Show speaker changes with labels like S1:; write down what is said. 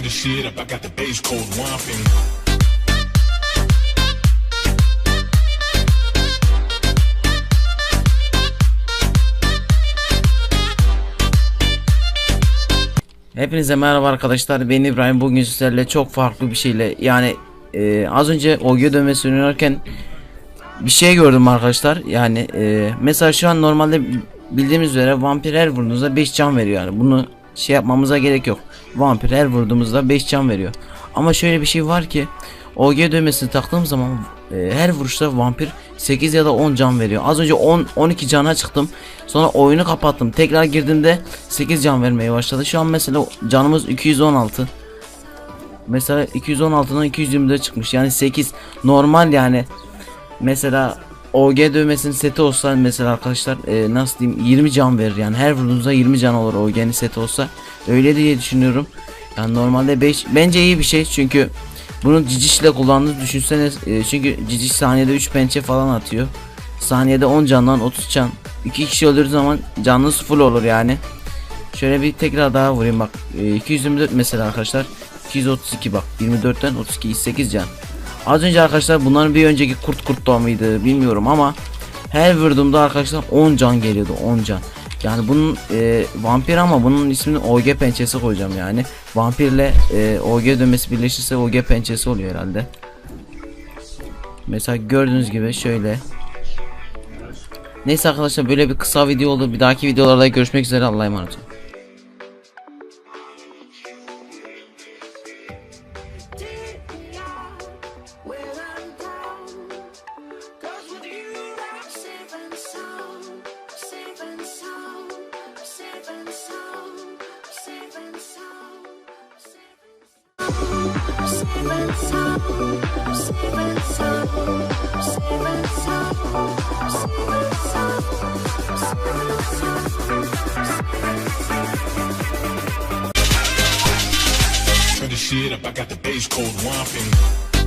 S1: Turn the shit up, I got the bass code whomping.
S2: Hepinize merhaba arkadaşlar. Ben İbrahim. Bugün sizlerle çok farklı bir şeyle yani e, az önce OG dövmesi oynarken bir şey gördüm arkadaşlar. Yani e, mesela şu an normalde bildiğimiz üzere vampir her vurduğunuzda 5 can veriyor yani. Bunu şey yapmamıza gerek yok. Vampir her vurduğumuzda 5 can veriyor. Ama şöyle bir şey var ki OG dövmesini taktığım zaman e, her vuruşta vampir 8 ya da 10 can veriyor. Az önce 10 12 cana çıktım. Sonra oyunu kapattım. Tekrar girdiğimde 8 can vermeye başladı. Şu an mesela canımız 216. Mesela 216'dan 220'de çıkmış. Yani 8 normal yani. Mesela OG dövmesinin seti olsa mesela arkadaşlar e, nasıl diyeyim 20 can verir yani her vurduğunuzda 20 can olur OG'nin seti olsa öyle diye düşünüyorum. Yani normalde 5 bence iyi bir şey çünkü bunu Ciciş ile kullandığınızı düşünseniz e, çünkü Ciciş saniyede 3 pençe falan atıyor. Saniyede 10 candan 30 can. 2 kişi öldürdüğü zaman canınız full olur yani. Şöyle bir tekrar daha vurayım bak. E, 224 mesela arkadaşlar. 232 bak. 24'ten 32 8 can. Az önce arkadaşlar bunların bir önceki kurt kurt doğumuydu bilmiyorum ama her vurduğumda arkadaşlar 10 can geliyordu 10 can. Yani bunun e, vampir ama bunun ismini OG pençesi koyacağım yani. Vampirle e, OG dönmesi birleşirse OG pençesi oluyor herhalde. Mesela gördüğünüz gibi şöyle. Neyse arkadaşlar böyle bir kısa video oldu. Bir dahaki videolarda görüşmek üzere. Allah'a emanet olun.
S1: Turn the shit up, I got the bass code whomping.